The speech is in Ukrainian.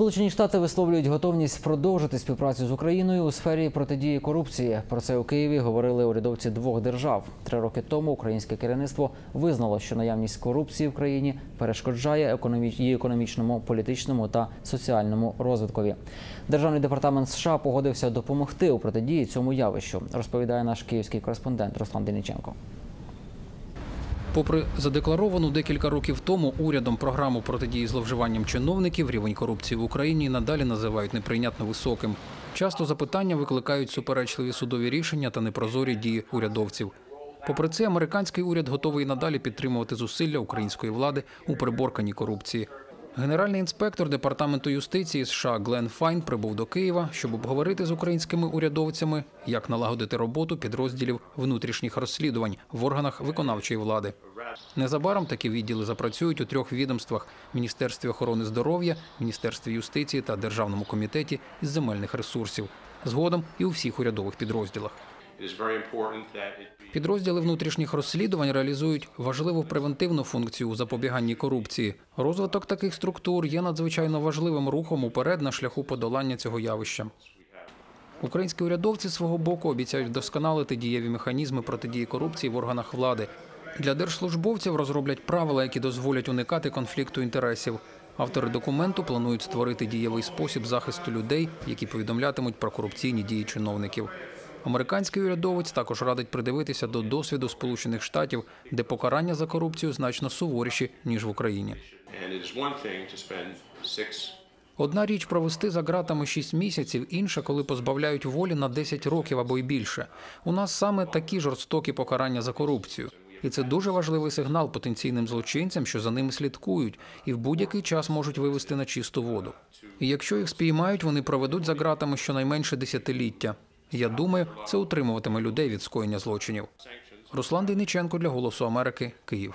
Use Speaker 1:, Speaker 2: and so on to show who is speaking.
Speaker 1: Сполучені Штати висловлюють готовність продовжити співпрацю з Україною у сфері протидії корупції. Про це у Києві говорили урядовці двох держав. Три роки тому українське керівництво визнало, що наявність корупції в країні перешкоджає її економічному, політичному та соціальному розвиткові. Державний департамент США погодився допомогти у протидії цьому явищу. Розповідає наш київський кореспондент Руслан Дениченко.
Speaker 2: Попри задекларовану декілька років тому урядом програму протидії зловживанням чиновників, рівень корупції в Україні надалі називають неприйнятно високим. Часто запитання викликають суперечливі судові рішення та непрозорі дії урядовців. Попри це, американський уряд готовий надалі підтримувати зусилля української влади у приборканні корупції. Генеральний інспектор департаменту юстиції США Глен Файн прибув до Києва, щоб обговорити з українськими урядовцями, як налагодити роботу підрозділів внутрішніх розслідувань в органах виконавчої влади. Незабаром такі відділи запрацюють у трьох відомствах: Міністерстві охорони здоров'я, Міністерстві юстиції та Державному комітеті із земельних ресурсів. Згодом і у всіх урядових підрозділах. Підрозділи внутрішніх розслідувань реалізують важливу превентивну функцію у запобіганні корупції. Розвиток таких структур є надзвичайно важливим рухом уперед на шляху подолання цього явища. Українські урядовці свого боку обіцяють вдосконалити дієві механізми протидії корупції в органах влади. Для держслужбовців розроблять правила, які дозволять уникати конфлікту інтересів. Автори документу планують створити дієвий спосіб захисту людей, які повідомлятимуть про корупційні дії чиновників. Американський урядовець також радить придивитися до досвіду Сполучених Штатів, де покарання за корупцію значно суворіші ніж в Україні. Одна річ провести за ґратами 6 місяців, інша, коли позбавляють волі на 10 років або й більше. У нас саме такі жорстокі покарання за корупцію. І це дуже важливий сигнал потенційним злочинцям, що за ними слідкують, і в будь-який час можуть вивести на чисту воду. І якщо їх спіймають, вони проведуть за ґратами щонайменше десятиліття. Я думаю, це утримуватиме людей від скоєння злочинів. Руслан Дейниченко для Голосу Америки, Київ.